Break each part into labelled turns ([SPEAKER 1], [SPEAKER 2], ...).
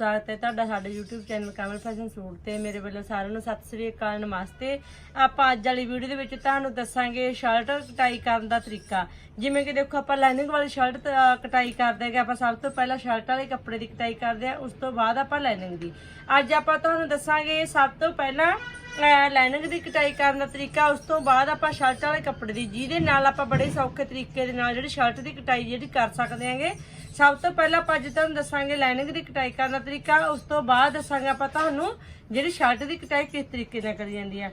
[SPEAKER 1] ਸਵਾਗਤ ਹੈ ਤੁਹਾਡਾ ਸਾਡੇ YouTube channel Kamal fashion suit ਤੇ ਮੇਰੇ ਵੱਲੋਂ ਸਾਰਿਆਂ ਨੂੰ ਸਤਿ ਸ੍ਰੀ ਅਕਾਲ, ਨਮਸਤੇ। ਆਪਾਂ ਅੱਜ ਵਾਲੀ ਵੀਡੀਓ ਦੇ ਵਿੱਚ ਤੁਹਾਨੂੰ ਦੱਸਾਂਗੇ ਸ਼ਰਟ ਕਟਾਈ ਕਰਨ ਦਾ ਤਰੀਕਾ। ਜਿਵੇਂ ਕਿ ਦੇਖੋ, ਆਪਾਂ ਲਾਈਨਿੰਗ ਵਾਲੀ ਸ਼ਰਟ ਕਟਾਈ ਕਰਦੇ ਹੈਗੇ, ਆਪਾਂ ਸਭ ਤੋਂ ਪਹਿਲਾਂ ਸ਼ਰਟ ਵਾਲੇ ਕੱਪੜੇ ਦੀ ਕਟਾਈ ਕਰਦੇ ਆ ਉਸ ਤੋਂ ਬਾਅਦ ਆਪਾਂ ਲਾਈਨਿੰਗ ਦੀ। ਅੱਜ ਆਪਾਂ ਤੁਹਾਨੂੰ ਦੱਸਾਂਗੇ ਸਭ ਤੋਂ ਪਹਿਲਾਂ ਲਾਈਨਿੰਗ ਦੀ ਕਟਾਈ ਕਰਨ ਦਾ ਤਰੀਕਾ, ਉਸ ਤੋਂ ਬਾਅਦ ਆਪਾਂ ਸ਼ਰਟ ਵਾਲੇ ਕੱਪੜੇ ਦੀ, ਜਿਹਦੇ ਨਾਲ ਆਪਾਂ ਬੜੇ ਸੌਖੇ ਤਰੀਕੇ ਦੇ ਨਾਲ ਜਿਹੜੀ ਸ਼ਰਟ ਦੀ ਕਟਾਈ ਜਿਹੜੀ ਕਰ ਸਕਦੇ ਹਾਂਗੇ ਸਭ ਤੋਂ ਪਹਿਲਾਂ ਆਪਾਂ ਅੱਜ ਤੁਹਾਨੂੰ ਦੱਸਾਂਗੇ ਲਾਈਨਿੰਗ ਦੀ ਕਟਾਈ ਕਰਨ ਦਾ ਤਰੀਕਾ, ਉਸ ਤੋਂ ਬਾਅਦ ਦੱਸਾਂਗੇ ਆਪਾਂ ਤੁਹਾਨੂੰ ਜਿਹੜੀ ਸ਼ਰਟ ਦੀ ਕਟਾਈ ਕਿਸ ਤਰੀਕੇ ਨਾਲ ਕਰੀ ਜਾਂਦੀ ਹੈ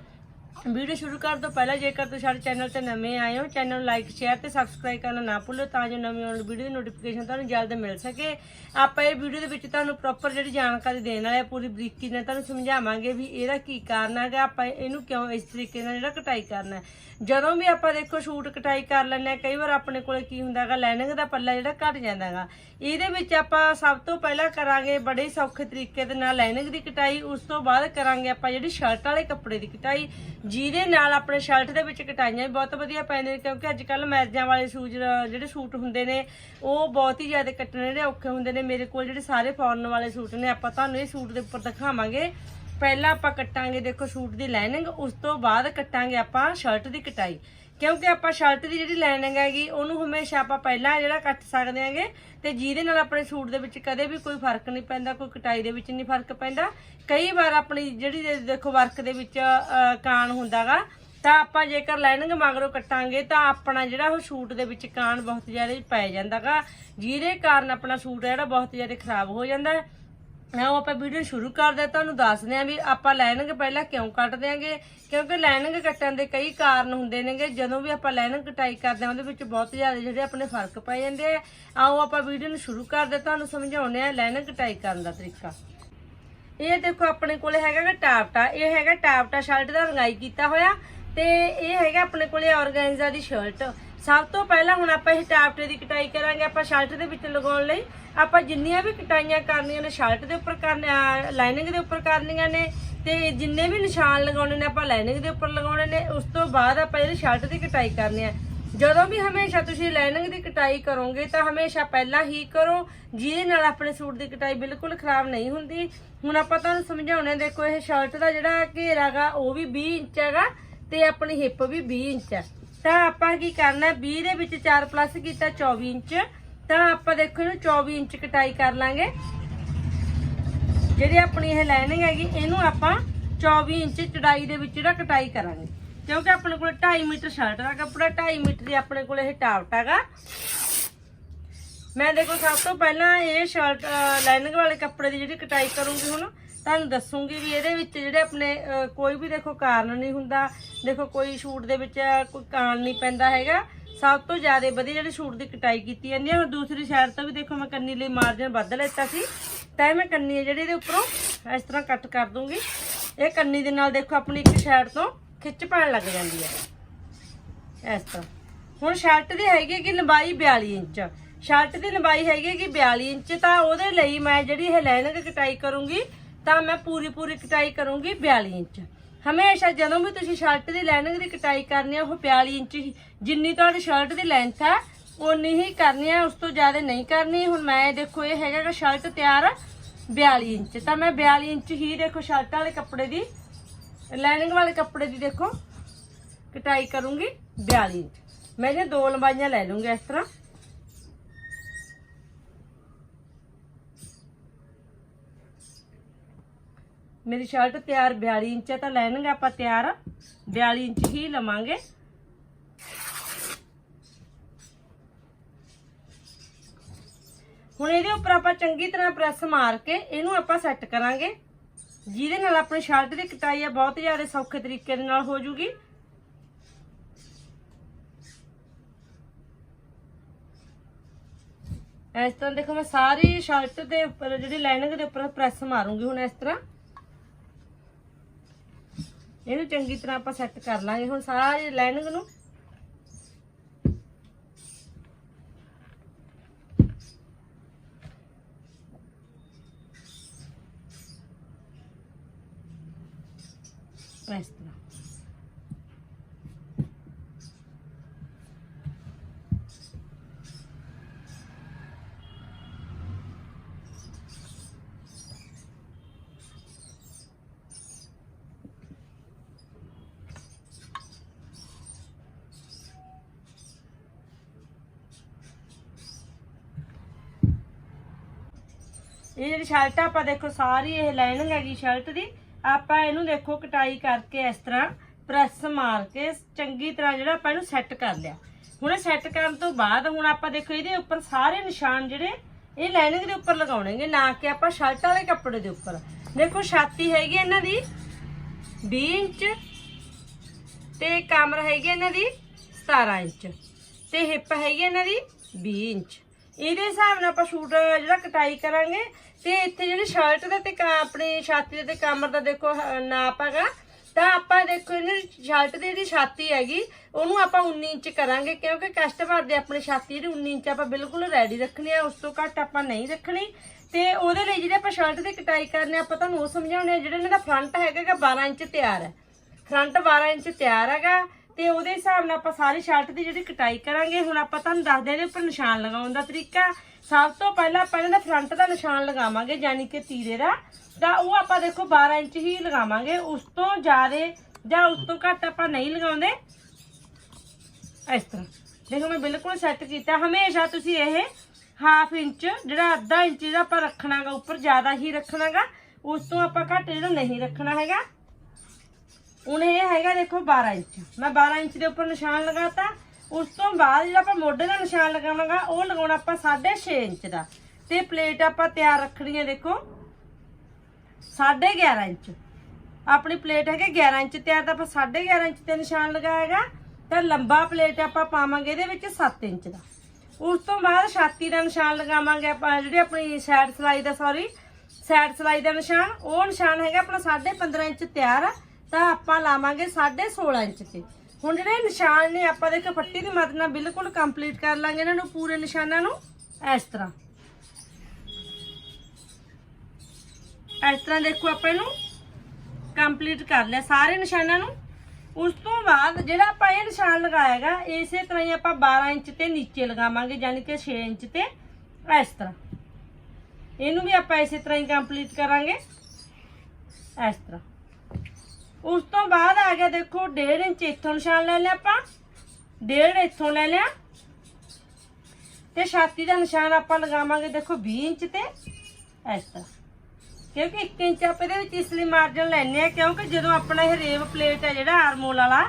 [SPEAKER 1] ਵੀਡੀਓ ਸ਼ੁਰੂ ਕਰਨ ਤੋਂ ਪਹਿਲਾਂ ਜੇਕਰ ਤੁਸੀਂ ਸਾਡੇ ਚੈਨਲ ਤੇ ਨਵੇਂ ਆਏ ਹੋ, ਚੈਨਲ ਨੂੰ ਲਾਈਕ ਸ਼ੇਅਰ ਤੇ ਸਬਸਕ੍ਰਾਈਬ ਕਰਨਾ ਨਾ ਭੁੱਲੋ ਤਾਂ ਜੋ ਨਵੀਂ ਆਉਣ ਵੀਡੀਓ ਦੀ ਨੋਟੀਫਿਕੇਸ਼ਨ ਤੁਹਾਨੂੰ ਜਲਦ ਮਿਲ ਸਕੇ। ਆਪਾਂ ਇਹ ਵੀਡੀਓ ਦੇ ਵਿੱਚ ਤੁਹਾਨੂੰ ਪ੍ਰੋਪਰ ਜਿਹੜੀ ਜਾਣਕਾਰੀ ਦੇਣ ਵਾਲੇ ਆ, ਪੂਰੀ ਬਰੀਕੀ ਨਾਲ ਤੁਹਾਨੂੰ ਸਮਝਾਵਾਂਗੇ ਵੀ ਇਹਦਾ ਕੀ ਕਾਰਨ ਹੈਗਾ, ਆਪਾਂ ਇਹਨੂੰ ਕਿਉਂ ਇਸ ਤਰੀਕੇ ਨਾਲ ਜਿਹੜਾ ਕਟਾਈ ਕਰਨਾ ਜਦੋਂ ਵੀ ਆਪਾਂ ਦੇਖੋ ਸ਼ੂਟ ਕਟਾਈ ਕਰ ਲੈਂਦੇ ਆ, ਕਈ ਵਾਰ ਆਪਣੇ ਕੋਲੇ ਕੀ ਹੁੰਦਾ ਹੈਗਾ ਲਾਈਨਿੰਗ ਦਾ ਪੱਲਾ ਜਿਹੜਾ ਘਟ ਜਾਂਦਾ ਹੈਗਾ। ਇਹਦੇ ਵਿੱਚ ਆਪਾਂ ਸਭ ਤੋਂ ਪਹਿਲਾਂ ਕਰਾਂਗੇ ਬੜੇ ਸੌਖੇ ਤਰੀਕੇ ਦੇ ਨਾਲ ਲਾਈਨਿੰਗ ਦੀ ਕਟਾਈ, ਉਸ ਤੋਂ ਬਾਅਦ ਕਰਾਂਗੇ ਆਪਾਂ ਜਿਹੜੀ ਸ਼ਰਟ ਵਾਲੇ ਕੱਪੜੇ ਦੀ ਕਟਾਈ। ਜਿਹਦੇ ਨਾਲ ਆਪਣੇ ਸ਼ਰਟ ਦੇ ਵਿੱਚ ਕਟਾਈਆਂ ਵੀ ਬਹੁਤ ਵਧੀਆ ਪੈਂਦੀਆਂ ਨੇ ਕਿਉਂਕਿ ਅੱਜ ਕੱਲ ਮੈਰਜਾਂ ਵਾਲੇ ਸ਼ੂਜ਼, ਜਿਹੜੇ ਸੂਟ ਹੁੰਦੇ ਨੇ, ਉਹ ਬਹੁਤ ਹੀ ਜ਼ਿਆਦਾ ਕੱਟਣੇ ਜਿਹੜੇ ਔਖੇ ਹੁੰਦੇ ਨੇ। ਮੇਰੇ ਕੋਲ ਜਿਹੜੇ ਸਾਰੇ ਫੌਰਨ ਵਾਲੇ ਸੂਟ ਨੇ, ਆਪਾਂ ਤੁਹਾਨੂੰ ਇਹ ਸੂਟ ਦੇ ਉੱਪਰ ਦਿਖਾਵਾਂਗੇ। ਪਹਿਲਾਂ ਆਪਾਂ ਕੱਟਾਂਗੇ, ਦੇਖੋ ਸੂਟ ਦੀ ਲਾਈਨਿੰਗ ਉਸ ਤੋਂ ਬਾਅਦ ਕੱਟਾਂਗੇ ਆਪਾਂ ਸ਼ਰਟ ਦੀ ਕਟਾਈ। ਕਿਉਂਕਿ ਆਪਾਂ ਸ਼ਰਟ ਦੀ ਜਿਹੜੀ ਲਾਈਨਿੰਗ ਹੈਗੀ ਉਹਨੂੰ ਹਮੇਸ਼ਾ ਆਪਾਂ ਪਹਿਲਾਂ ਜਿਹੜਾ ਕੱਟ ਸਕਦੇ ਹਾਂਗੇ ਤੇ ਜਿਹਦੇ ਨਾਲ ਆਪਣੇ ਸੂਟ ਦੇ ਵਿੱਚ ਕਦੇ ਵੀ ਕੋਈ ਫ਼ਰਕ ਨਹੀਂ ਪੈਂਦਾ ਕੋਈ ਕਟਾਈ ਦੇ ਵਿੱਚ ਨਹੀਂ ਫ਼ਰਕ ਪੈਂਦਾ। ਕਈ ਵਾਰ ਆਪਣੀ ਜਿਹੜੀ ਦੇਖੋ ਵਰਕ ਦੇ ਵਿੱਚ ਅਹ, ਕਾਣ ਹੁੰਦਾਗਾ ਤਾਂ ਆਪਾਂ ਜੇਕਰ ਲਾਈਨਿੰਗ ਮਗਰੋਂ ਕੱਟਾਂਗੇ ਤਾਂ ਆਪਣਾ ਜਿਹੜਾ ਉਹ ਸੂਟ ਦੇ ਵਿੱਚ ਕਾਣ ਬਹੁਤ ਜ਼ਿਆਦਾ ਪੈ ਜਾਂਦਾਗਾ ਜਿਹਦੇ ਕਾਰਨ ਆਪਣਾ ਸੂਟ ਜਿਹੜਾ ਬਹੁਤ ਜ਼ਿਆਦਾ ਖਰਾਬ ਹੋ ਜਾਂਦਾ ਹੈ। ਆਓ ਆਪਾਂ ਵੀਡੀਓ ਸ਼ੁਰੂ ਕਰਦੇ ਹਾਂ ਤੁਹਾਨੂੰ ਦੱਸਦੇ ਹਾਂ ਵੀ ਆਪਾਂ ਲਾਈਨਿੰਗ ਪਹਿਲਾਂ ਕਿਉਂ ਕੱਟਦੇ ਆਂਗੇ? ਕਿਉਂਕਿ ਲਾਈਨਿੰਗ ਕੱਟਣ ਦੇ ਕਈ ਕਾਰਨ ਹੁੰਦੇ ਨੇਗੇ, ਜਦੋਂ ਵੀ ਆਪਾਂ ਲਾਈਨਿੰਗ ਕਟਾਈ ਕਰਦੇ ਹਾਂ ਉਹਦੇ ਵਿੱਚ ਬਹੁਤ ਜ਼ਿਆਦਾ ਜਿਹੜੇ ਆਪਣੇ ਫ਼ਰਕ ਪੈ ਜਾਂਦੇ ਆ। ਆਓ ਆਪਾਂ ਵੀਡੀਓ ਨੂੰ ਸ਼ੁਰੂ ਕਰਦੇ ਤੁਹਾਨੂੰ ਸਮਝਾਉਂਦੇ ਆ ਲਾਈਨਿੰਗ ਕਟਾਈ ਕਰਨ ਦਾ ਤਰੀਕਾ। ਇਹ ਦੇਖੋ ਆਪਣੇ ਕੋਲੇ ਹੈਗਾ ਟਾਪਟਾ, ਇਹ ਹੈਗਾ ਟਾਪਟਾ ਸ਼ਰਟ ਦਾ ਰੰਗਾਈ ਕੀਤਾ ਹੋਇਆ ਤੇ ਇਹ ਹੈਗਾ ਆਪਣੇ ਕੋਲੇ ਆਰਗੈਂਜ਼ਾ ਦੀ ਸ਼ਰਟ। ਸਭ ਤੋਂ ਪਹਿਲਾਂ ਹੁਣ ਆਪਾਂ ਇਹ ਟਾਪਟੇ ਦੀ ਕਟਾਈ ਕਰਾਂਗੇ, ਆਪਾਂ ਸ਼ਰਟ ਦੇ ਵਿੱਚ ਲਗਾਉਣ ਲਈ। ਆਪਾਂ ਜਿੰਨੀਆਂ ਵੀ ਕਟਾਈਆਂ ਕਰਨੀਆਂ ਨੇ, ਸ਼ਰਟ ਦੇ ਉੱਪਰ ਕਰਨੀਆਂ ਲਾਈਨਿੰਗ ਦੇ ਉੱਪਰ ਕਰਨੀਆਂ ਨੇ, ਤੇ ਜਿੰਨੇ ਵੀ ਨਿਸ਼ਾਨ ਲਗਾਉਣੇ ਨੇ, ਆਪਾਂ ਲਾਈਨਿੰਗ ਦੇ ਉੱਪਰ ਲਗਾਉਣੇ ਨੇ, ਉਸ ਤੋਂ ਬਾਅਦ ਆਪਾਂ ਜਿਹੜੀ ਸ਼ਰਟ ਦੀ ਕਟਾਈ ਕਰਨੀ ਹੈ। ਜਦੋਂ ਵੀ ਹਮੇਸ਼ਾ ਤੁਸੀਂ ਲਾਈਨਿੰਗ ਦੀ ਕਟਾਈ ਕਰੋਗੇ, ਤਾਂ ਹਮੇਸ਼ਾ ਪਹਿਲਾਂ ਹੀ ਕਰੋ, ਜਿਹਦੇ ਨਾਲ ਆਪਣੇ ਸੂਟ ਦੀ ਕਟਾਈ ਬਿਲਕੁਲ ਖਰਾਬ ਨਹੀਂ ਹੁੰਦੀ। ਹੁਣ ਆਪਾਂ ਤੁਹਾਨੂੰ ਸਮਝਾਉਣੇ ਦੇਖੋ ਇਹ ਸ਼ਰਟ ਦਾ ਜਿਹੜਾ ਘੇਰਾਗਾ ਉਹ ਵੀ 20 ਇੰਚ ਹੈਗਾ, ਤੇ ਆਪਣੀ ਹਿੱਪ ਵੀ 20 ਇੰਚ ਹੈ। ਤਾਂ ਆਪਾਂ ਕੀ ਕਰਨਾ 20 ਦੇ ਵਿੱਚ 4 ਪਲੱਸ ਕੀਤਾ 24 ਇੰਚ, ਤਾਂ ਆਪਾਂ ਦੇਖੋ ਇਹਨੂੰ 24 ਇੰਚ ਕਟਾਈ ਕਰ ਲਾਂਗੇ। ਜਿਹੜੀ ਆਪਣੀ ਇਹ ਲਾਈਨਿੰਗ ਹੈਗੀ, ਇਹਨੂੰ ਆਪਾਂ 24 ਇੰਚ ਚੜਾਈ ਦੇ ਵਿੱਚ ਜਿਹੜਾ ਕਟਾਈ ਕਰਾਂਗੇ। ਕਿਉਂਕਿ ਆਪਣੇ ਕੋਲ 2.5 ਮੀਟਰ ਸ਼ਰਟ ਦਾ ਕੱਪੜਾ 2.5 ਮੀਟਰ ਦੀ ਆਪਣੇ ਕੋਲ ਇਹ ਟਾਪਟ ਹੈਗਾ। ਮੈਂ ਦੇਖੋ ਸਭ ਤੋਂ ਪਹਿਲਾਂ ਇਹ ਸ਼ਰਟ ਲਾਈਨਿੰਗ ਵਾਲੇ ਕੱਪੜੇ ਦੀ ਜਿਹੜੀ ਕਟਾਈ ਕਰੂੰਗੀ ਹੁਣ ਤੁਹਾਨੂੰ ਦੱਸੂਗੀ ਵੀ ਇਹਦੇ ਵਿੱਚ ਜਿਹੜੇ ਆਪਣੇ ਅਹ, ਕੋਈ ਵੀ ਦੇਖੋ ਕਾਰਨ ਨਹੀਂ ਹੁੰਦਾ। ਦੇਖੋ ਕੋਈ ਸ਼ੂਟ ਦੇ ਵਿੱਚ ਕੋਈ ਕਾਣ ਨਹੀਂ ਪੈਂਦਾ ਹੈਗਾ। ਸਭ ਤੋਂ ਜ਼ਿਆਦਾ ਵਧੀਆ ਜਿਹੜੀ ਸ਼ੂਟ ਦੀ ਕਟਾਈ ਕੀਤੀ ਜਾਂਦੀ ਹੈ। ਹੁਣ ਦੂਸਰੀ ਸਾਈਡ ਤੋਂ ਵੀ ਦੇਖੋ ਮੈਂ ਕੰਨੀ ਲਈ ਮਾਰਜਨ ਵੱਧ ਲੈਤਾ ਸੀ। ਤਾਂ ਇਹ ਮੈਂ ਕੰਨੀ ਹੈ ਜਿਹੜੀ ਇਹਦੇ ਉੱਪਰੋਂ ਇਸ ਤਰ੍ਹਾਂ ਕੱਟ ਕਰ ਦੂੰਗੀ। ਇਹ ਕੰਨੀ ਦੇ ਨਾਲ ਦੇਖੋ ਆਪਣੀ ਇੱਕ ਸਾਈਡ ਤੋਂ ਖਿੱਚ ਪੈਣ ਲੱਗ ਜਾਂਦੀ ਹੈ। ਇਸ ਤਰ੍ਹਾਂ। ਹੁਣ ਸ਼ਰਟ ਦੀ ਹੈਗੀ ਕਿ ਲੰਬਾਈ 42 ਇੰਚ। ਸ਼ਰਟ ਦੀ ਲੰਬਾਈ ਹੈਗੀ ਕਿ 42 ਇੰਚ ਤਾਂ ਉਹਦੇ ਲਈ ਮੈਂ ਜਿਹੜੀ ਇਹ ਲਾਈਨਿੰਗ ਕਟਾਈ ਕਰੂੰਗੀ ਤਾਂ ਮੈਂ ਪੂਰੀ ਪੂਰੀ ਕਟਾਈ ਕਰੂੰਗੀ 42 ਇੰਚ। ਹਮੇਸ਼ਾ ਜਦੋਂ ਵੀ ਤੁਸੀਂ ਸ਼ਰਟ ਦੀ ਲਾਈਨਿੰਗ ਦੀ ਕਟਾਈ ਕਰਨੀ ਹੈ ਉਹ 42 ਇੰਚ ਹੀ। ਜਿੰਨੀ ਤੁਹਾਡੀ ਸ਼ਰਟ ਦੀ ਲੈਂਥ ਹੈ ਉਨੀ ਹੀ ਕਰਨੀ ਹੈ ਉਸ ਤੋਂ ਜ਼ਿਆਦਾ ਨਹੀਂ ਕਰਨੀ। ਹੁਣ ਮੈਂ ਦੇਖੋ, ਇਹ ਹੈਗਾ ਕਿ ਸ਼ਰਟ ਤਿਆਰ ਆ 42 ਇੰਚ। ਤਾਂ ਮੈਂ 42 ਇੰਚ ਹੀ ਦੇਖੋ ਸ਼ਰਟ ਵਾਲੇ ਕੱਪੜੇ ਦੀ ਲਾਈਨਿੰਗ ਵਾਲੇ ਕੱਪੜੇ ਦੀ ਦੇਖੋ, ਕਟਾਈ ਕਰੂੰਗੀ 42 ਇੰਚ। ਮੈਂ ਇਹ ਦੋ ਲੰਬਾਈਆਂ ਲੈ ਲੂੰਗੀ ਇਸ ਤਰ੍ਹਾਂ। ਮੇਰੀ ਸ਼ਰਟ ਤਿਆਰ 42 ਇੰਚ ਹੈ ਤਾਂ ਲਾਈਨਿੰਗ ਆਪਾਂ ਤਿਆਰ। 42 ਇੰਚ ਹੀ ਲਵਾਂਗੇ। ਹੁਣ ਇਹਦੇ ਉੱਪਰ ਆਪਾਂ ਚੰਗੀ ਤਰ੍ਹਾਂ ਪ੍ਰੈਸ ਮਾਰ ਕੇ ਇਹਨੂੰ ਆਪਾਂ ਸੈੱਟ ਕਰਾਂਗੇ। ਜਿਹਦੇ ਨਾਲ ਆਪਣੀ ਸ਼ਰਟ ਦੀ ਕਟਾਈ ਹੈ ਬਹੁਤ ਜ਼ਿਆਦਾ ਸੌਖੇ ਤਰੀਕੇ ਦੇ ਨਾਲ ਹੋ ਜੂਗੀ। ਇਸ ਤਰ੍ਹਾਂ ਦੇਖੋ ਮੈਂ ਸਾਰੀ ਸ਼ਰਟ ਦੇ ਉੱਪਰ, ਜਿਹੜੀ ਲਾਈਨਿੰਗ ਦੇ ਉੱਪਰ ਪ੍ਰੈਸ ਮਾਰੂੰਗੀ ਹੁਣ ਇਸ ਤਰ੍ਹਾਂ। ਇਹਨੂੰ ਚੰਗੀ ਤਰ੍ਹਾਂ ਆਪਾਂ ਸੈੱਟ ਕਰ ਲਾਂਗੇ। ਹੁਣ ਸਾਰੀ ਲਾਈਨਿੰਗ ਨੂੰ ਇਸ ਤਰ੍ਹਾਂ ਇਹ ਜਿਹੜੀ ਸ਼ਰਟ ਆਪਾਂ ਦੇਖੋ ਸਾਰੀ ਇਹ ਲਾਈਨਿੰਗ ਹੈਗੀ ਸ਼ਰਟ ਦੀ। ਆਪਾਂ ਇਹਨੂੰ ਦੇਖੋ ਕਟਾਈ ਕਰਕੇ ਇਸ ਤਰ੍ਹਾਂ ਪ੍ਰੈਸ ਮਾਰ ਕੇ ਚੰਗੀ ਤਰ੍ਹਾਂ ਜਿਹੜਾ ਆਪਾਂ ਇਹਨੂੰ ਸੈੱਟ ਕਰ ਲਿਆ। ਹੁਣ ਸੈੱਟ ਕਰਨ ਤੋਂ ਬਾਅਦ ਹੁਣ ਆਪਾਂ ਦੇਖੋ ਇਹਦੇ ਉੱਪਰ ਸਾਰੇ ਨਿਸ਼ਾਨ ਜਿਹੜੇ, ਇਹ ਲਾਈਨਿੰਗ ਦੇ ਉੱਪਰ ਲਗਾਉਣੇਗੇ, ਨਾ ਕਿ ਆਪਾਂ ਸ਼ਰਟ ਵਾਲੇ ਕੱਪੜੇ ਦੇ ਉੱਪਰ। ਦੇਖੋ ਛਾਤੀ ਹੈਗੀ ਇਹਨਾਂ ਦੀ 20 ਇੰਚ ਤੇ ਕਮਰ ਹੈਗੀ ਇਹਨਾਂ ਦੀ 17 ਇੰਚ ਤੇ ਹਿੱਪ ਹੈਗੀ ਇਹਨਾਂ ਦੀ 20 ਇੰਚ। ਇਹਦੇ ਹਿਸਾਬ ਨਾਲ ਆਪਾਂ ਸੂਟ ਜਿਹੜਾ ਕਟਾਈ ਕਰਾਂਗੇ। ਤੇ ਇੱਥੇ ਜਿਹੜੇ ਸ਼ਰਟ ਦਾ ਤੇ ਕ- ਆਪਣੀ ਛਾਤੀ ਦੇ ਤੇ ਕਮਰ ਦਾ ਦੇਖੋ ਨਾਪ ਹੈਗਾ। ਤਾਂ ਆਪਾਂ ਦੇਖੋ ਇਹਨੇ ਸ਼ਰਟ ਦੀ ਜਿਹੜੀ ਛਾਤੀ ਹੈਗੀ ਉਹਨੂੰ ਆਪਾਂ 19 ਇੰਚ ਕਰਾਂਗੇ ਕਿਉਂਕਿ ਕਸਟਮਰ ਦੇ ਆਪਣੀ ਛਾਤੀ ਜਿਹੜੀ 19 ਇੰਚ ਆਪਾਂ ਬਿਲਕੁਲ ਰੈਡੀ ਰੱਖਣੀ ਆ ਉਸ ਤੋਂ ਘੱਟ ਆਪਾਂ ਨਹੀਂ ਰੱਖਣੀ। ਤੇ ਉਹਦੇ ਲਈ ਜਿਹੜੇ ਆਪਾਂ ਸ਼ਰਟ ਦੀ ਕਟਾਈ ਕਰਨੇ ਆਪਾਂ ਤੁਹਾਨੂੰ ਉਹ ਸਮਝਾਉਣੇ ਆ, ਜਿਹੜਾ ਇਹਨਾਂ ਦਾ ਫਰੰਟ ਹੈਗਾ ਗਾ 12 ਇੰਚ ਤਿਆਰ ਹੈ। ਫਰੰਟ 12 ਇੰਚ ਤਿਆਰ ਹੈਗਾ ਤੇ ਉਹਦੇ ਹਿਸਾਬ ਨਾਲ ਆਪਾਂ ਸਾਰੀ ਸ਼ਰਟ ਦੀ ਜਿਹੜੀ ਕਟਾਈ ਕਰਾਂਗੇ, ਹੁਣ ਆਪਾਂ ਤੁਹਾਨੂੰ ਦੱਸਦੇ ਹਾਂ ਇਹਦੇ ਉੱਪਰ ਨਿਸ਼ਾਨ ਲਗਾਉਣ ਦਾ ਤਰੀਕਾ। ਸਭ ਤੋਂ ਪਹਿਲਾਂ ਆਪਾਂ ਇਹਦਾ ਫਰੰਟ ਦਾ ਨਿਸ਼ਾਨ ਲਗਾਵਾਂਗੇ, ਯਾਨੀ ਕਿ ਤੀਰੇ ਦਾ। ਤਾਂ ਉਹ ਆਪਾਂ ਦੇਖੋ 12 ਇੰਚ ਹੀ ਲਗਾਵਾਂਗੇ। ਉਸ ਤੋਂ ਜ਼ਿਆਦਾ ਜਾਂ ਉਸ ਤੋਂ ਘੱਟ ਆਪਾਂ ਨਹੀਂ ਲਗਾਉਂਦੇ। ਇਸ ਤਰ੍ਹਾਂ। ਦੇਖੋ ਮੈਂ ਬਿਲਕੁਲ ਸੈੱਟ ਕੀਤਾ। ਹਮੇਸ਼ਾ ਤੁਸੀਂ ਇਹ ਹਾਫ ਇੰਚ, ਜਿਹੜਾ ਅੱਧਾ ਇੰਚ ਜਿਹੜਾ ਆਪਾਂ ਰੱਖਣਾਗਾ, ਉੱਪਰ ਜ਼ਿਆਦਾ ਹੀ ਰੱਖਣਾਗਾ। ਉਸ ਤੋਂ ਆਪਾਂ ਘੱਟ ਜਿਹੜਾ ਨਹੀਂ ਰੱਖਣਾ ਹੈਗਾ। ਹੁਣ ਇਹ ਹੈਗਾ ਦੇਖੋ 12 ਇੰਚ। ਮੈਂ 12 ਇੰਚ ਦੇ ਉੱਪਰ ਨਿਸ਼ਾਨ ਲਗਾਤਾ। ਉਸ ਤੋਂ ਬਾਅਦ ਜਿਹੜਾ ਆਪਾਂ ਮੋਢੇ ਦਾ ਨਿਸ਼ਾਨ ਲਗਾਵਾਂਗਾ, ਉਹ ਲਗਾਉਣਾ ਆਪਾਂ 6.5 ਇੰਚ ਦਾ। ਤੇ ਪਲੇਟ ਆਪਾਂ ਤਿਆਰ ਰੱਖਣੀ ਹੈ ਦੇਖੋ 11.5 ਇੰਚ। ਆਪਣੀ ਪਲੇਟ ਹੈਗੀ 11 ਇੰਚ ਤਿਆਰ, ਤਾਂ ਆਪਾਂ 11.5 ਇੰਚ ਤੇ ਨਿਸ਼ਾਨ ਲਗਾਏਗਾ। ਤਾਂ ਲੰਬਾ ਪਲੇਟ ਆਪਾਂ ਪਾਵਾਂਗੇ ਇਹਦੇ ਵਿੱਚ 7 ਇੰਚ ਦਾ। ਉਸ ਤੋਂ ਬਾਅਦ ਛਾਤੀ ਦਾ ਨਿਸ਼ਾਨ ਲਗਾਵਾਂਗੇ ਆਪਾਂ, ਜਿਹੜੀ ਆਪਣੀ ਸਾਈਡ ਸਲਾਈ ਦਾ ਸੌਰੀ ਸਾਈਡ ਸਲਾਈ ਦਾ ਨਿਸ਼ਾਨ, ਉਹ ਨਿਸ਼ਾਨ ਹੈਗਾ ਆਪਣਾ 15.5 ਇੰਚ ਤਿਆਰ। ਤਾਂ ਆਪਾਂ ਲਾਵਾਂਗੇ 16.5 ਇੰਚ ਤੇ। ਹੁਣ ਜਿਹੜੇ ਨਿਸ਼ਾਨ ਨੇ, ਆਪਾਂ ਦੇਖੋ ਪੱਟੀ ਦੀ ਮਦਦ ਨਾਲ ਬਿਲਕੁਲ ਕੰਪਲੀਟ ਕਰ ਲਾਂਗੇ ਇਹਨਾਂ ਨੂੰ ਪੂਰੇ ਨਿਸ਼ਾਨਾਂ ਨੂੰ। ਇਸ ਤਰ੍ਹਾਂ। ਇਸ ਤਰ੍ਹਾਂ ਦੇਖੋ ਆਪਾਂ ਇਹਨੂੰ ਕੰਪਲੀਟ ਕਰ ਲਿਆ ਸਾਰੇ ਨਿਸ਼ਾਨਾਂ ਨੂੰ। ਉਸ ਤੋਂ ਬਾਅਦ ਜਿਹੜਾ ਆਪਾਂ ਇਹ ਨਿਸ਼ਾਨ ਲਗਾਏਗਾ ਇਸੇ ਤਰ੍ਹਾਂ ਹੀ ਆਪਾਂ 12 ਇੰਚ ਤੇ ਨੀਚੇ ਲਗਾਵਾਂਗੇ, ਯਾਨੀ ਕਿ 6 ਇੰਚ ਤੇ। ਇਸ ਤਰ੍ਹਾਂ। ਇਹਨੂੰ ਵੀ ਆਪਾਂ ਇਸੇ ਤਰ੍ਹਾਂ ਹੀ ਕੰਪਲੀਟ ਕਰਾਂਗੇ। ਇਸ ਤਰ੍ਹਾਂ। ਉਸ ਤੋਂ ਬਾਅਦ ਆ ਗਿਆ ਦੇਖੋ 1.5 ਇੰਚ ਇੱਥੋਂ ਨਿਸ਼ਾਨ ਲੈ ਲਿਆ ਆਪਾਂ 1.5 ਇੱਥੋਂ ਲੈ ਲਿਆ। ਤੇ ਛਾਤੀ ਦਾ ਨਿਸ਼ਾਨ ਆਪਾਂ ਲਗਾਵਾਂਗੇ ਦੇਖੋ 20 ਇੰਚ ਤੇ ਇਸ ਤਰ੍ਹਾਂ। ਕਿਉਂਕਿ 1 ਇੰਚ ਆਪਾਂ ਇਹਦੇ ਵਿੱਚ ਇਸ ਲਈ ਮਾਰਜਨ ਲੈਣੇ ਆ ਕਿਉਂਕਿ ਜਦੋਂ ਆਪਣਾ ਇਹ ਰੇਵ ਪਲੇਟ ਹੈ, ਜਿਹੜਾ ਆਰਮੋਲ ਵਾਲਾ,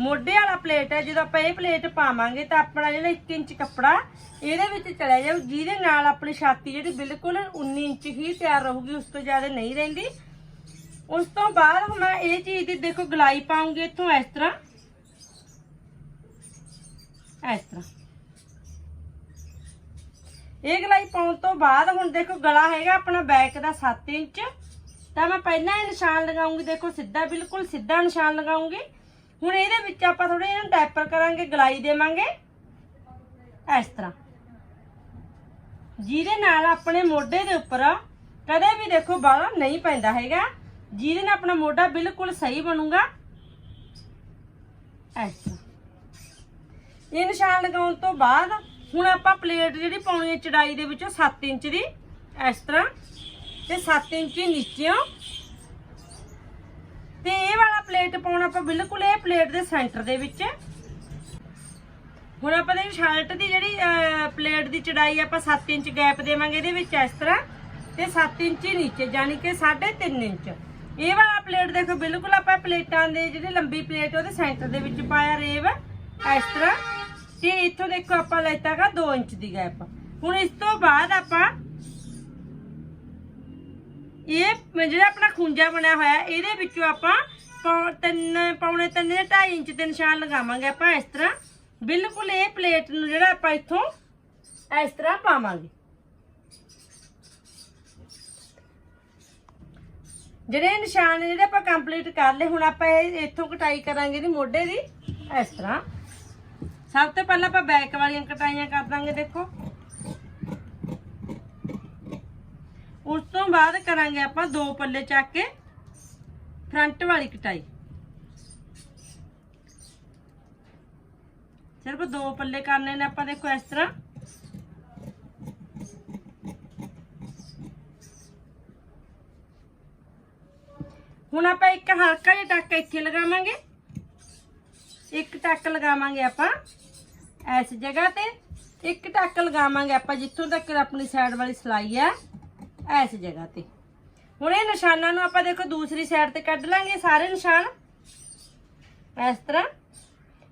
[SPEAKER 1] ਮੋਢੇ ਵਾਲਾ ਪਲੇਟ ਹੈ, ਜਦੋਂ ਆਪਾਂ ਇਹ ਪਲੇਟ ਪਾਵਾਂਗੇ ਤਾਂ ਆਪਣਾ ਜਿਹੜਾ 1 ਇੰਚ ਕੱਪੜਾ, ਇਹਦੇ ਵਿੱਚ ਚਲਾ ਜਾਊ, ਜਿਹਦੇ ਨਾਲ ਆਪਣੀ ਛਾਤੀ ਜਿਹੜੀ ਬਿਲਕੁਲ 19 ਇੰਚ ਹੀ ਤਿਆਰ ਰਹੂਗੀ, ਉਸ ਤੋਂ ਜ਼ਿਆਦਾ ਨਹੀਂ ਰਹਿੰਦੀ। ਉਸ ਤੋਂ ਬਾਅਦ ਹੁਣ ਮੈਂ ਇਹ ਚੀਜ਼ ਦੀ ਦੇਖੋ ਗਲਾਈ ਪਾਉਂਗੀ ਇੱਥੋਂ ਇਸ ਤਰ੍ਹਾਂ। ਇਸ ਤਰ੍ਹਾਂ। ਇਹ ਗਲਾਈ ਪਾਉਣ ਤੋਂ ਬਾਅਦ ਹੁਣ ਦੇਖੋ ਗਲਾ ਹੈਗਾ ਆਪਣਾ ਬੈਕ ਦਾ 7 ਇੰਚ। ਤਾਂ ਮੈਂ ਪਹਿਲਾਂ ਇਹ ਨਿਸ਼ਾਨ ਲਗਾਉਂਗੀ, ਦੇਖੋ ਸਿੱਧਾ, ਬਿਲਕੁਲ ਸਿੱਧਾ ਨਿਸ਼ਾਨ ਲਗਾਉਂਗੀ। ਹੁਣ ਇਹਦੇ ਵਿੱਚ ਆਪਾਂ ਥੋੜੇ ਇਹਨੂੰ ਟੈਪਰ ਕਰਾਂਗੇ, ਗਲਾਈ ਦੇਵਾਂਗੇ। ਇਸ ਤਰ੍ਹਾਂ। ਜਿਹਦੇ ਨਾਲ ਆਪਣੇ ਮੋਢੇ ਦੇ ਉੱਪਰ ਕਦੇ ਵੀ ਦੇਖੋ ਬਾਲਾ ਨਹੀਂ ਪੈਂਦਾ ਹੈਗਾ। ਜਿਹਦੇ ਨਾਲ ਆਪਣਾ ਮੋਢਾ ਬਿਲਕੁਲ ਸਹੀ ਬਣੂਗਾ। ਇਸ ਤਰ੍ਹਾਂ ਇਹ ਨਿਸ਼ਾਨ ਲਗਾਉਣ ਤੋਂ ਬਾਅਦ ਹੁਣ ਆਪਾਂ ਪਲੇਟ ਜਿਹੜੀ ਪਾਉਣੀ ਹੈ ਚੜਾਈ ਦੇ ਵਿੱਚੋਂ 7 ਇੰਚ ਦੀ, ਇਸ ਤਰ੍ਹਾਂ ਤੇ 7 ਇੰਚ ਹੀ ਤੇ ਇਹ ਵਾਲਾ ਪਲੇਟ ਪਾਉਣਾ ਆਪਾਂ ਬਿਲਕੁਲ ਇਹ ਪਲੇਟ ਦੇ ਸੈਂਟਰ ਦੇ ਵਿੱਚ। ਹੁਣ ਆਪਾਂ ਦੇ ਸ਼ਰਟ ਦੀ ਜਿਹੜੀ ਪਲੇਟ ਦੀ ਚੜਾਈ ਆਪਾਂ 7 ਇੰਚ ਗੈਪ ਦੇਵਾਂਗੇ ਇਹਦੇ ਵਿੱਚ ਇਸ ਤਰ੍ਹਾਂ ਤੇ 7 ਇੰਚ ਨੀਚੇ, ਯਾਨੀ ਕਿ 3.5 ਇੰਚ। ਇਹ ਵਾਲਾ ਪਲੇਟ ਦੇਖੋ, ਬਿਲਕੁਲ ਆਪਾਂ ਪਲੇਟਾਂ ਦੇ ਜਿਹੜੀ ਲੰਬੀ ਪਲੇਟ ਉਹਦੇ ਸੈਂਟਰ ਦੇ ਵਿੱਚ ਪਾਇਆ ਰੇਵ। ਇਸ ਤਰ੍ਹਾਂ। ਤੇ ਇੱਥੋਂ ਦੇਖੋ ਆਪਾਂ ਲੈਤਾਗਾ 2 ਇੰਚ ਦੀ ਗੈਪ ਹੁਣ ਇਸ ਤੋਂ ਬਾਅਦ ਆਪਾਂ ਇਹ ਜਿਹੜਾ ਆਪਣਾ ਖੁੰਝਾ ਬਣਿਆ ਹੋਇਆ, ਇਹਦੇ ਵਿੱਚੋਂ ਆਪਾਂ ਪੌ- ਤਿੰਨ, ਪੌਣੇ ਤਿੰਨ ਜਾਂ 2.5 ਇੰਚ ਦੇ ਨਿਸ਼ਾਨ ਲਗਾਵਾਂਗੇ ਆਪਾਂ ਇਸ ਤਰ੍ਹਾਂ। ਬਿਲਕੁਲ ਇਹ ਪਲੇਟ ਨੂੰ ਜਿਹੜਾ ਆਪਾਂ ਇੱਥੋਂ ਇਸ ਤਰ੍ਹਾਂ ਪਾਵਾਂਗੇ। ਜਿਹੜੇ ਨਿਸ਼ਾਨ ਜਿਹੜੇ ਆਪਾਂ ਕੰਪਲੀਟ ਕਰ ਲਏ, ਹੁਣ ਆਪਾਂ ਇਹ ਇੱਥੋਂ ਕਟਾਈ ਕਰਾਂਗੇ ਇਹਦੀ ਮੋਢੇ ਦੀ, ਇਸ ਤਰ੍ਹਾਂ। ਸਭ ਤੋਂ ਪਹਿਲਾਂ ਆਪਾਂ ਬੈਕ ਵਾਲੀਆਂ ਕਟਾਈਆਂ ਕਰ ਦਾਂਗੇ, ਦੇਖੋ। ਉਸ ਤੋਂ ਬਾਅਦ ਕਰਾਂਗੇ ਆਪਾਂ ਦੋ ਪੱਲੇ ਚੱਕ ਕੇ ਫਰੰਟ ਵਾਲੀ ਕਟਾਈ। ਸਿਰਫ ਦੋ ਪੱਲੇ ਕਰਨੇ ਨੇ ਆਪਾਂ, ਦੇਖੋ, ਇਸ ਤਰ੍ਹਾਂ। ਹੁਣ ਆਪਾਂ ਇੱਕ ਹਲਕਾ ਜਿਹਾ ਟੱਕ ਇੱਥੇ ਲਗਾਵਾਂਗੇ। ਇੱਕ ਟੱਕ ਲਗਾਵਾਂਗੇ ਆਪਾਂ ਇਸ ਜਗ੍ਹਾ ਤੇ। ਇੱਕ ਟੱਕ ਲਗਾਵਾਂਗੇ ਆਪਾਂ ਜਿੱਥੋਂ ਤੱਕ ਆਪਣੀ ਸਾਈਡ ਵਾਲੀ ਸਲਾਈ ਹੈ ਇਸ ਜਗ੍ਹਾ ਤੇ। ਹੁਣ ਇਹ ਨਿਸ਼ਾਨਾਂ ਨੂੰ ਆਪਾਂ ਦੇਖੋ ਦੂਸਰੀ ਸਾਈਡ ਤੇ ਕੱਢ ਲਾਂਗੇ ਸਾਰੇ ਨਿਸ਼ਾਨ। ਇਸ ਤਰ੍ਹਾਂ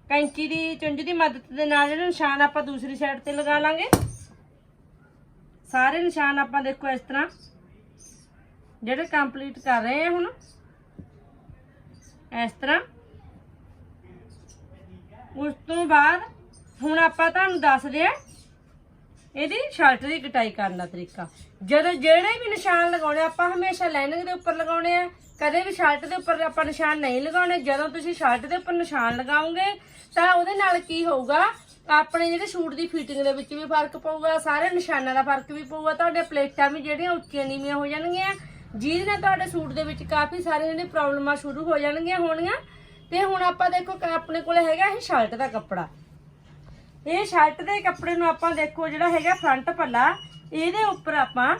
[SPEAKER 1] ਕੈਂਚੀ ਦੀ, ਚੁੰਝ ਦੀ ਮਦਦ ਦੇ ਨਾਲ ਜਿਹੜੇ ਨਿਸ਼ਾਨ ਆਪਾਂ ਦੂਸਰੀ ਸਾਈਡ ਤੇ ਲਗਾ ਲਾਂਗੇ। ਸਾਰੇ ਨਿਸ਼ਾਨ ਆਪਾਂ ਦੇਖੋ ਇਸ ਤਰ੍ਹਾਂ ਜਿਹੜੇ ਕੰਪਲੀਟ ਕਰ ਰਹੇ ਆ ਹੁਣ। ਇਸ ਤਰ੍ਹਾਂ। ਉਸ ਤੋਂ ਬਾਅਦ ਹੁਣ ਆਪਾਂ ਤੁਹਾਨੂੰ ਦੱਸਦੇ ਆ ਇਹਦੀ ਸ਼ਰਟ ਦੀ ਕਟਾਈ ਕਰਨ ਦਾ ਤਰੀਕਾ। ਜਦੋਂ ਜਿਹੜੇ ਵੀ ਨਿਸ਼ਾਨ ਲਗਾਉਣੇ ਆਪਾਂ ਹਮੇਸ਼ਾ ਲਾਈਨਿੰਗ ਦੇ ਉੱਪਰ ਲਗਾਉਣੇ ਆ। ਕਦੇ ਵੀ ਸ਼ਰਟ ਦੇ ਉੱਪਰ ਆਪਾਂ ਨਿਸ਼ਾਨ ਨਹੀਂ ਲਗਾਉਣੇ। ਜਦੋਂ ਤੁਸੀਂ ਸ਼ਰਟ ਦੇ ਉੱਪਰ ਨਿਸ਼ਾਨ ਲਗਾਓਗੇ, ਤਾਂ ਉਹਦੇ ਨਾਲ ਕੀ ਹੋਊਗਾ? ਆਪਣੇ ਜਿਹੜੇ ਸੂਟ ਦੀ ਫਿਟਿੰਗ ਦੇ ਵਿੱਚ ਵੀ ਫ਼ਰਕ ਪਊਗਾ, ਸਾਰੇ ਨਿਸ਼ਾਨਾਂ ਦਾ ਫ਼ਰਕ ਵੀ ਪਊਗਾ। ਤੁਹਾਡੇ ਪਲੇਟਾਂ ਵੀ ਜਿਹੜੀਆਂ ਉੱਚੀਆਂ ਨੀਵੀਆਂ ਹੋ ਜਾਣਗੀਆਂ। ਜਿਹਦੇ ਨਾਲ ਤੁਹਾਡੇ ਸੂਟ ਦੇ ਵਿੱਚ ਕਾਫੀ ਸਾਰੇ ਜਿਹੜੇ ਪ੍ਰੋਬਲਮਾਂ ਸ਼ੁਰੂ ਹੋ ਜਾਣਗੀਆਂ ਹੋਣਗੀਆਂ ਤੇ ਹੁਣ ਆਪਾਂ ਦੇਖੋ ਕਿ ਆਪਣੇ ਕੋਲ ਹੈਗਾ ਇਹ ਸ਼ਰਟ ਦਾ ਕੱਪੜਾ। ਇਹ ਸ਼ਰਟ ਦੇ ਕੱਪੜੇ ਨੂੰ ਆਪਾਂ ਦੇਖੋ ਜਿਹੜਾ ਹੈਗਾ ਫਰੰਟ ਪੱਲਾ, ਇਹਦੇ ਉੱਪਰ ਆਪਾਂ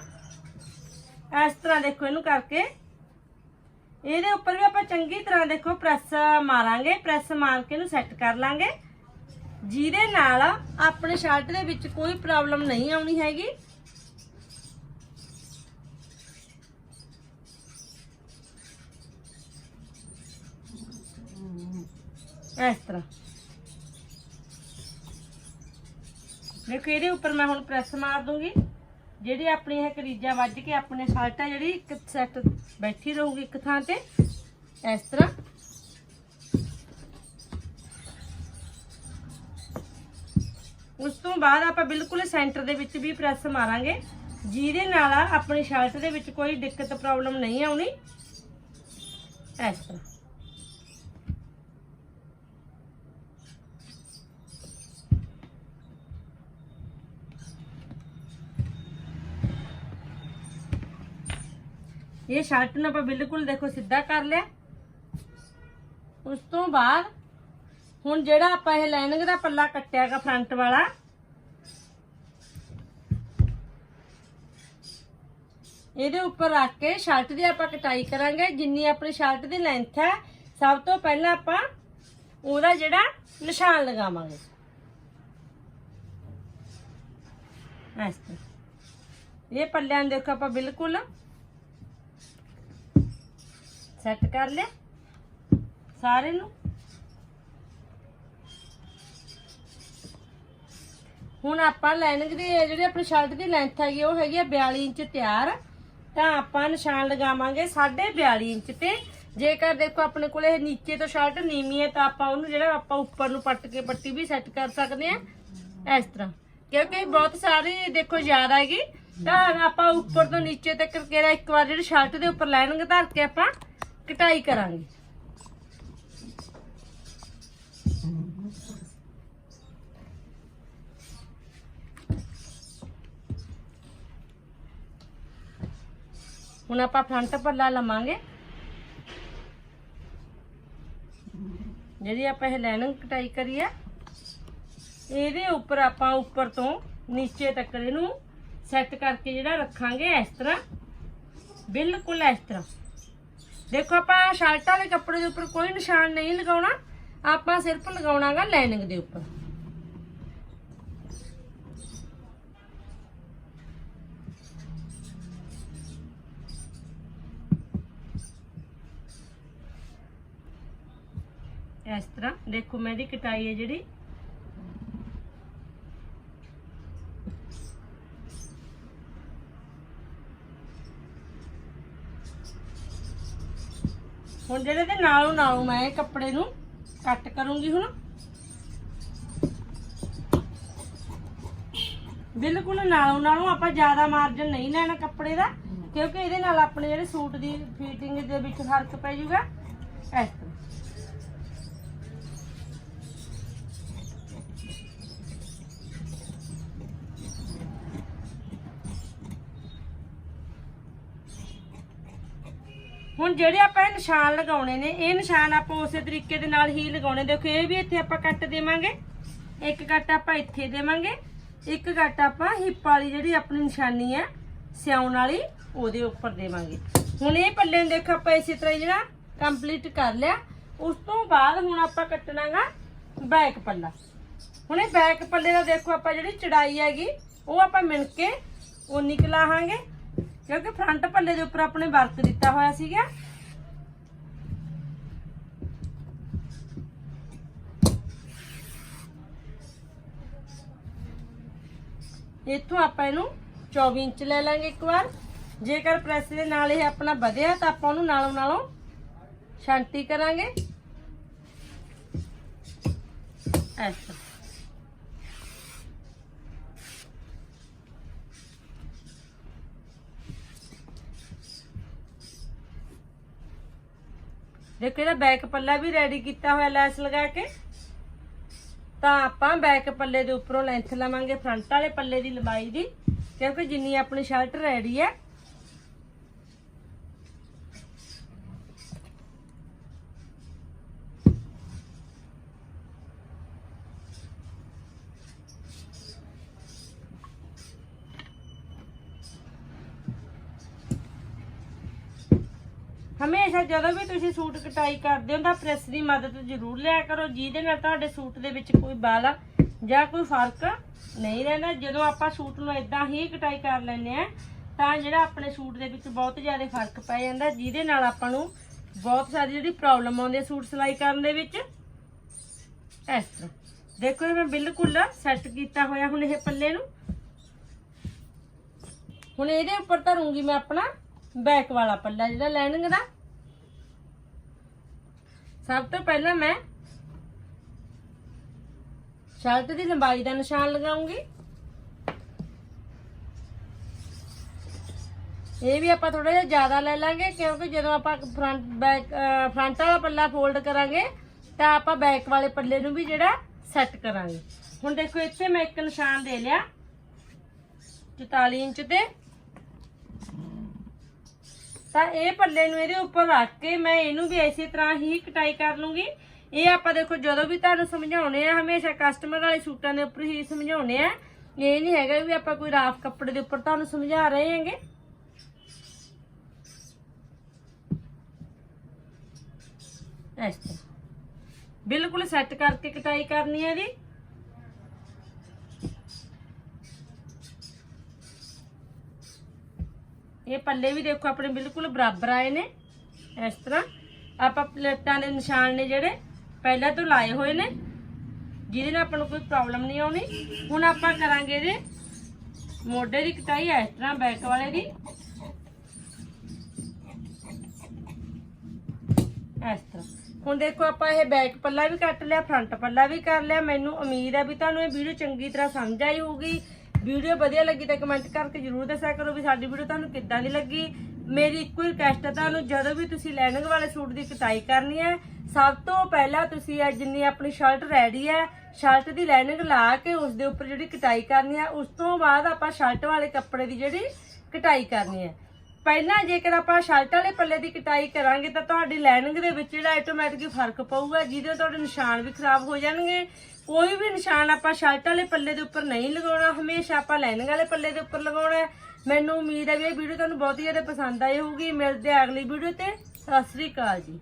[SPEAKER 1] ਇਸ ਤਰ੍ਹਾਂ ਦੇਖੋ ਇਹਨੂੰ ਕਰਕੇ। ਇਹਦੇ ਉੱਪਰ ਵੀ ਆਪਾਂ ਚੰਗੀ ਤਰ੍ਹਾਂ ਦੇਖੋ ਪ੍ਰੈਸ ਮਾਰਾਂਗੇ, ਪ੍ਰੈਸ ਮਾਰ ਕੇ ਇਹਨੂੰ ਸੈੱਟ ਕਰ ਲਾਂਗੇ। ਜਿਹਦੇ ਨਾਲ ਆਪਣੇ ਸ਼ਰਟ ਦੇ ਵਿੱਚ ਕੋਈ ਪ੍ਰੋਬਲਮ ਨਹੀਂ ਆਉਣੀ ਹੈਗੀ। ਇਸ ਤਰ੍ਹਾਂ। ਦੇਖੋ, ਇਹਦੇ ਉੱਪਰ ਮੈਂ ਹੁਣ ਪ੍ਰੈਸ ਮਾਰ ਦੂੰਗੀ। ਜਿਹੜੀ ਆਪਣੀ ਇਹ ਕਰੀਜਾ ਵੱਜ ਕੇ ਆਪਣੇ ਸ਼ਰਟ ਆ ਜਿਹੜੀ ਇੱਕ ਸੈੱਟ ਬੈਠੀ ਰਹੂਗੀ ਇੱਕ ਥਾਂ ਤੇ, ਇਸ ਤਰ੍ਹਾਂ। ਉਸ ਤੋਂ ਬਾਅਦ ਆਪਾਂ ਬਿਲਕੁਲ ਸੈਂਟਰ ਦੇ ਵਿੱਚ ਵੀ ਪ੍ਰੈਸ ਮਾਰਾਂਗੇ। ਜਿਹਦੇ ਨਾਲ ਆਪਣੀ ਸ਼ਰਟ ਦੇ ਵਿੱਚ ਕੋਈ ਦਿੱਕਤ ਪ੍ਰੋਬਲਮ ਨਹੀਂ ਆਉਣੀ। ਇਸ ਤਰ੍ਹਾਂ। ਇਹ ਸ਼ਰਟ ਨੂੰ ਆਪਾਂ ਬਿਲਕੁਲ ਦੇਖੋ ਸਿੱਧਾ ਕਰ ਲਿਆ। ਉਸ ਤੋਂ ਬਾਅਦ ਹੁਣ ਜਿਹੜਾ ਆਪਾਂ ਇਹ ਲਾਈਨਿੰਗ ਦਾ ਪੱਲਾ ਕੱਟਿਆਗਾ ਫਰੰਟ ਵਾਲਾ, ਇਹਦੇ ਉੱਪਰ ਰੱਖ ਕੇ ਸ਼ਰਟ ਦੀ ਆਪਾਂ ਕਟਾਈ ਕਰਾਂਗੇ। ਜਿੰਨੀ ਆਪਣੀ ਸ਼ਰਟ ਦੀ ਲੈਂਥ ਹੈ, ਸਭ ਤੋਂ ਪਹਿਲਾਂ ਆਪਾਂ ਉਹਦਾ ਜਿਹੜਾ ਨਿਸ਼ਾਨ ਲਗਾਵਾਂਗੇ। ਇਸ ਤਰ੍ਹਾਂ। ਇਹ ਪੱਲਿਆਂ ਨੂੰ ਦੇਖੋ ਆਪਾਂ ਬਿਲਕੁਲ ਸੈੱਟ ਕਰ ਲਿਆ। ਸਾਰੇ ਨੂੰ। ਹੁਣ ਆਪਾਂ ਲਾਈਨਿੰਗ ਦੀ ਜਿਹੜੀ ਆਪਣੀ ਸ਼ਰਟ ਦੀ ਲੈਂਥ ਹੈਗੀ, ਉਹ ਹੈਗੀ ਆ 42 ਇੰਚ ਤਿਆਰ। ਤਾਂ ਆਪਾਂ ਨਿਸ਼ਾਨ ਲਗਾਵਾਂਗੇ 42.5 ਇੰਚ ਤੇ। ਜੇਕਰ ਦੇਖੋ ਆਪਣੇ ਕੋਲੇ ਇਹ ਨੀਚੇ ਤੋਂ ਸ਼ਰਟ ਨੀਵੀਂ ਹੈ, ਤਾਂ ਆਪਾਂ ਉਹਨੂੰ ਜਿਹੜਾ ਆਪਾਂ ਉੱਪਰ ਨੂੰ ਪੱਟ ਕੇ ਪੱਟੀ ਵੀ ਸੈੱਟ ਕਰ ਸਕਦੇ ਆ ਇਸ ਤਰ੍ਹਾਂ। ਕਿਉਂਕਿ ਬਹੁਤ ਸਾਰੀ ਦੇਖੋ ਜ਼ਿਆਦਾ ਹੈਗੀ। ਤਾਂ ਆਪਾਂ ਉੱਪਰ ਤੋਂ ਨੀਚੇ ਤੱਕ ਕਿਹੜਾ ਇੱਕ ਵਾਰ ਜਿਹੜੀ ਸ਼ਰਟ ਦੇ ਉੱਪਰ ਲਾਈਨਿੰਗ ਧਰ ਕੇ ਆਪਾਂ ਕਟਾਈ ਕਰਾਂਗੇ। ਹੁਣ ਆਪਾਂ ਫਰੰਟ ਪੱਲਾ ਲਵਾਂਗੇ। ਜਿਹੜੀ ਆਪਾਂ ਇਹ ਲਾਈਨਿੰਗ ਕਟਾਈ ਕਰੀ ਆ, ਇਹਦੇ ਉੱਪਰ ਆਪਾਂ ਉੱਪਰ ਤੋਂ ਨੀਚੇ ਤੱਕ ਇਹਨੂੰ ਸੈੱਟ ਕਰਕੇ ਜਿਹੜਾ ਰੱਖਾਂਗੇ ਇਸ ਤਰ੍ਹਾਂ, ਬਿਲਕੁਲ ਇਸ ਤਰ੍ਹਾਂ। ਦੇਖੋ ਆਪਾਂ ਸ਼ਰਟ ਵਾਲੇ ਕੱਪੜੇ ਦੇ ਉੱਪਰ ਕੋਈ ਨਿਸ਼ਾਨ ਨਹੀਂ ਲਗਾਉਣਾ, ਆਪਾਂ ਸਿਰਫ ਲਗਾਉਣਾਗਾ ਲਾਈਨਿੰਗ ਦੇ ਉੱਪਰ। ਇਸ ਤਰ੍ਹਾਂ ਦੇਖੋ ਮੈਂ ਇਹਦੀ ਕਟਾਈ ਹੈ ਜਿਹੜੀ। ਹੁਣ ਜਿਹੜੇ ਦੇ ਨਾਲੋਂ ਨਾਲੋਂ ਮੈਂ ਇਹ ਕੱਪੜੇ ਨੂੰ ਕੱਟ ਕਰੂੰਗੀ ਹੁਣ। ਬਿਲਕੁਲ ਨਾਲੋਂ ਨਾਲੋਂ ਆਪਾਂ ਜ਼ਿਆਦਾ ਮਾਰਜਨ ਨਹੀਂ ਲੈਣਾ ਕੱਪੜੇ ਦਾ, ਕਿਉਂਕਿ ਇਹਦੇ ਨਾਲ ਆਪਣੇ ਜਿਹੜੇ ਸੂਟ ਦੀ ਫਿਟਿੰਗ ਦੇ ਵਿੱਚ ਫ਼ਰਕ ਪੈ ਜਾਊਗਾ। ਇਸ ਤਰ੍ਹਾਂ ਹੁਣ ਜਿਹੜੇ ਆਪਾਂ ਇਹ ਨਿਸ਼ਾਨ ਲਗਾਉਣੇ ਨੇ, ਇਹ ਨਿਸ਼ਾਨ ਆਪਾਂ ਉਸੇ ਤਰੀਕੇ ਦੇ ਨਾਲ ਹੀ ਲਗਾਉਣੇ ਦੇਖੋ, ਇਹ ਵੀ ਇੱਥੇ ਆਪਾਂ ਕੱਟ ਦੇਵਾਂਗੇ। ਇੱਕ ਕੱਟ ਆਪਾਂ ਇੱਥੇ ਦੇਵਾਂਗੇ। ਇੱਕ ਕੱਟ ਆਪਾਂ ਹਿੱਪ ਵਾਲੀ ਜਿਹੜੀ ਆਪਣੀ ਨਿਸ਼ਾਨੀ ਹੈ, ਸਿਆਉਣ ਵਾਲੀ, ਉਹਦੇ ਉੱਪਰ ਦੇਵਾਂਗੇ। ਹੁਣ ਇਹ ਪੱਲੇ ਨੂੰ ਦੇਖੋ, ਆਪਾਂ ਇਸੇ ਤਰ੍ਹਾਂ ਜਿਹੜਾ ਕੰਪਲੀਟ ਕਰ ਲਿਆ। ਉਸ ਤੋਂ ਬਾਅਦ ਹੁਣ ਆਪਾਂ ਕੱਟਣਾਗਾ ਬੈਕ ਪੱਲਾ। ਹੁਣ ਇਹ ਬੈਕ ਪੱਲੇ ਦਾ ਦੇਖੋ, ਆਪਾਂ ਜਿਹੜੀ ਚੜਾਈ ਹੈਗੀ, ਉਹ ਆਪਾਂ ਮਿਣ ਕੇ ਉਹ ਨਿਕਲਾਹਾਂਗੇ ਕਿਉਂਕਿ ਫਰੰਟ ਪੱਲੇ ਦੇ ਉੱਪਰ ਆਪਣੇ ਵਰਕ ਦਿੱਤਾ ਹੋਇਆ ਸੀਗਾ। ਇੱਥੋਂ ਆਪਾਂ ਇਹਨੂੰ 24 ਇੰਚ ਲੈ ਲਾਂਗੇ ਇੱਕ ਵਾਰ। ਜੇਕਰ ਪ੍ਰੈਸ ਦੇ ਨਾਲ ਇਹ ਆਪਣਾ ਵਧਿਆ, ਤਾਂ ਆਪਾਂ ਉਹਨੂੰ ਨਾਲੋਂ ਨਾਲੋਂ ਸ਼ਾਂਤੀ ਕਰਾਂਗੇ। ਐਸਾ। ਦੇਖੋ ਇਹਦਾ ਬੈਕ ਪੱਲਾ ਵੀ ਰੈਡੀ ਕੀਤਾ ਹੋਇਆ ਲੈਸ ਲਗਾ ਕੇ। ਤਾਂ ਆਪਾਂ ਬੈਕ ਪੱਲੇ ਦੇ ਉੱਪਰੋਂ ਲੈਂਥ ਲਵਾਂਗੇ ਫਰੰਟ ਵਾਲੇ ਪੱਲੇ ਦੀ ਲੰਬਾਈ ਦੀ, ਕਿਉਂਕਿ ਜਿੰਨੀ ਆਪਣੀ ਸ਼ਰਟ ਰੈਡੀ ਹੈ ਹਮੇਸ਼ਾ ਜਦੋਂ ਵੀ ਤੁਸੀਂ ਸੂਟ ਕਟਾਈ ਕਰਦੇ ਹੋ ਤਾਂ ਪ੍ਰੈਸ ਦੀ ਮਦਦ ਜ਼ਰੂਰ ਲਿਆ ਕਰੋ, ਜਿਹਦੇ ਨਾਲ ਤੁਹਾਡੇ ਸੂਟ ਦੇ ਵਿੱਚ ਕੋਈ ਬਾਲ ਜਾਂ ਕੋਈ ਫ਼ਰਕ ਨਹੀਂ ਰਹਿੰਦਾ। ਜਦੋਂ ਆਪਾਂ ਸੂਟ ਨੂੰ ਇਦਾਂ ਹੀ ਕਟਾਈ ਕਰ ਲੈਂਦੇ ਆ ਤਾਂ ਜਿਹੜਾ ਆਪਣੇ ਸੂਟ ਦੇ ਵਿੱਚ ਬਹੁਤ ਜ਼ਿਆਦਾ ਫ਼ਰਕ ਪੈ ਜਾਂਦਾ, ਜਿਹਦੇ ਨਾਲ ਆਪਾਂ ਨੂੰ ਬਹੁਤ ਸਾਰੀ ਜਿਹੜੀ ਪ੍ਰੋਬਲਮ ਆਉਂਦੀ ਹੈ ਸੂਟ ਸਿਲਾਈ ਕਰਨ ਦੇ ਵਿੱਚ। ਇਸ ਤਰ੍ਹਾਂ। ਦੇਖੋ, ਇਹ ਮੈਂ ਬਿਲਕੁਲ ਸੈੱਟ ਕੀਤਾ ਹੋਇਆ ਹੁਣ ਇਹ ਪੱਲੇ ਨੂੰ। ਹੁਣ ਇਹਦੇ ਉੱਪਰ ਧਰੂੰਗੀ ਮੈਂ ਆਪਣਾ ਬੈਕ ਵਾਲਾ ਪੱਲਾ, ਜਿਹੜਾ ਲੈਣਗੇ ਦਾ। ਸਭ ਤੋਂ ਪਹਿਲਾਂ ਮੈਂ ਸ਼ਰਟ ਦੀ ਲੰਬਾਈ ਦਾ ਨਿਸ਼ਾਨ ਲਗਾਉਂਗੀ। ਇਹ ਵੀ ਆਪਾਂ ਥੋੜਾ ਜਿਹਾ ਜ਼ਿਆਦਾ ਲੈ ਲਾਂਗੇ, ਕਿਉਂਕਿ ਜਦੋਂ ਆਪਾਂ ਫਰੰਟ ਬੈਕ ਫਰੰਟ ਵਾਲਾ ਪੱਲਾ ਫੋਲਡ ਕਰਾਂਗੇ, ਤਾਂ ਆਪਾਂ ਬੈਕ ਵਾਲੇ ਪੱਲੇ ਨੂੰ ਵੀ ਜਿਹੜਾ ਸੈੱਟ ਕਰਾਂਗੇ। ਹੁਣ ਦੇਖੋ, ਇੱਥੇ ਮੈਂ ਇੱਕ ਨਿਸ਼ਾਨ ਦੇ ਲਿਆ 44 ਇੰਚ ਤੇ ਤਾਂ ਇਹ ਪੱਲੇ ਨੂੰ ਇਹਦੇ ਉੱਪਰ ਰੱਖ ਕੇ ਮੈਂ ਇਹਨੂੰ ਵੀ ਇਸੇ ਤਰ੍ਹਾਂ ਹੀ ਕਟਾਈ ਕਰ ਲੂੰਗੀ। ਇਹ ਆਪਾਂ ਦੇਖੋ ਜਦੋਂ ਵੀ ਤੁਹਾਨੂੰ ਸਮਝਾਉਣੇ ਆ, ਹਮੇਸ਼ਾ ਕਸਟਮਰ ਵਾਲੇ ਸੂਟਾਂ ਦੇ ਉੱਪਰ ਹੀ ਸਮਝਾਉਣੇ ਆ। ਇਹ ਨਹੀਂ ਹੈਗਾ ਵੀ ਆਪਾਂ ਕੋਈ ਰਾਫ ਕੱਪੜੇ ਦੇ ਉੱਪਰ ਤੁਹਾਨੂੰ ਸਮਝਾ ਰਹੇ ਹਾਂਗੇ। ਇਸ ਬਿਲਕੁਲ ਸੈੱਟ ਕਰਕੇ ਕਟਾਈ ਕਰਨੀ ਹੈ ਜੀ ਇਹ ਪੱਲੇ ਵੀ ਦੇਖੋ ਆਪਣੇ ਬਿਲਕੁਲ ਬਰਾਬਰ ਆਏ ਨੇ। ਇਸ ਤਰ੍ਹਾਂ ਆਪਾਂ ਪਲੇਟਾਂ ਦੇ ਨਿਸ਼ਾਨ ਨੇ ਜਿਹੜੇ ਪਹਿਲਾਂ ਤੋਂ ਲਾਏ ਹੋਏ ਨੇ। ਜਿਹਦੇ ਨਾਲ ਆਪਾਂ ਨੂੰ ਕੋਈ ਪ੍ਰੋਬਲਮ ਨਹੀਂ ਆਉਣੀ। ਹੁਣ ਆਪਾਂ ਕਰਾਂਗੇ ਇਹਦੇ ਮੋਢੇ ਦੀ ਕਟਾਈ ਇਸ ਤਰ੍ਹਾਂ ਬੈਕ ਵਾਲੇ ਦੀ। ਇਸ ਤਰ੍ਹਾਂ। ਹੁਣ ਦੇਖੋ ਆਪਾਂ ਇਹ ਬੈਕ ਪੱਲਾ ਵੀ ਕੱਟ ਲਿਆ ਫਰੰਟ ਪੱਲਾ ਵੀ ਕਰ ਲਿਆ। ਮੈਨੂੰ ਉਮੀਦ ਹੈ ਵੀ ਤੁਹਾਨੂੰ ਇਹ ਵੀਡੀਓ ਚੰਗੀ ਤਰ੍ਹਾਂ ਸਮਝ ਆਈ ਹੋਊਗੀ। ਵੀਡੀਓ ਵਧੀਆ ਲੱਗੀ ਤਾਂ ਕਮੈਂਟ ਕਰਕੇ ਜਰੂਰ ਦੱਸਿਆ ਕਰੋ ਵੀ ਸਾਡੀ ਵੀਡੀਓ ਤੁਹਾਨੂੰ ਕਿੱਦਾਂ ਦੀ ਲੱਗੀ। ਮੇਰੀ ਇੱਕੋ ਹੀ ਰਿਕਵੈਸਟ ਹੈ ਤੁਹਾਨੂੰ, ਜਦੋਂ ਵੀ ਤੁਸੀਂ ਲੈਨਿੰਗ ਵਾਲੇ ਸੂਟ ਦੀ ਕਟਾਈ ਕਰਨੀ ਹੈ, ਸਭ ਤੋਂ ਪਹਿਲਾਂ ਤੁਸੀਂ ਇਹ ਜਿੰਨੀ ਆਪਣੀ ਸ਼ਰਟ ਰੈਡੀ ਹੈ ਸ਼ਰਟ ਦੀ ਲਾਈਨਿੰਗ ਲਾ ਕੇ ਉਸ ਦੇ ਉੱਪਰ ਜਿਹੜੀ ਕਟਾਈ ਕਰਨੀ ਹੈ, ਉਸ ਤੋਂ ਬਾਅਦ ਆਪਾਂ ਸ਼ਰਟ ਵਾਲੇ ਕੱਪੜੇ ਦੀ ਜਿਹੜੀ ਕਟਾਈ ਕਰਨੀ ਹੈ। ਪਹਿਲਾਂ ਜੇਕਰ ਆਪਾਂ ਸ਼ਰਟ ਵਾਲੇ ਪੱਲੇ ਦੀ ਕਟਾਈ ਕਰਾਂਗੇ ਤਾਂ ਤੁਹਾਡੀ ਲਾਈਨਿੰਗ ਦੇ ਵਿੱਚ ਜਿਹੜਾ ਆਟੋਮੈਟਿਕ ਫ਼ਰਕ ਪਊਗਾ, ਜਿਹਦੇ ਤੁਹਾਡੇ ਨਿਸ਼ਾਨ ਵੀ ਖਰਾਬ ਹੋ ਜਾਣਗੇ ਕੋਈ ਵੀ ਨਿਸ਼ਾਨ ਆਪਾਂ ਸ਼ਰਟ ਵਾਲੇ ਪੱਲੇ ਦੇ ਉੱਪਰ ਨਹੀਂ ਲਗਾਉਣਾ, ਹਮੇਸ਼ਾ ਆਪਾਂ ਲਾਈਨਿੰਗ ਵਾਲੇ ਪੱਲੇ ਦੇ ਉੱਪਰ ਲਗਾਉਣਾ ਹੈ। ਮੈਨੂੰ ਉਮੀਦ ਹੈ ਵੀ ਇਹ ਵੀਡੀਓ ਤੁਹਾਨੂੰ ਬਹੁਤ ਹੀ ਜ਼ਿਆਦਾ ਪਸੰਦ ਆਈ ਹੋਊਗੀ। ਮਿਲਦੇ ਆ ਅਗਲੀ ਵੀਡੀਓ ਤੇ। ਸਤਿ ਸ੍ਰੀ ਅਕਾਲ ਜੀ।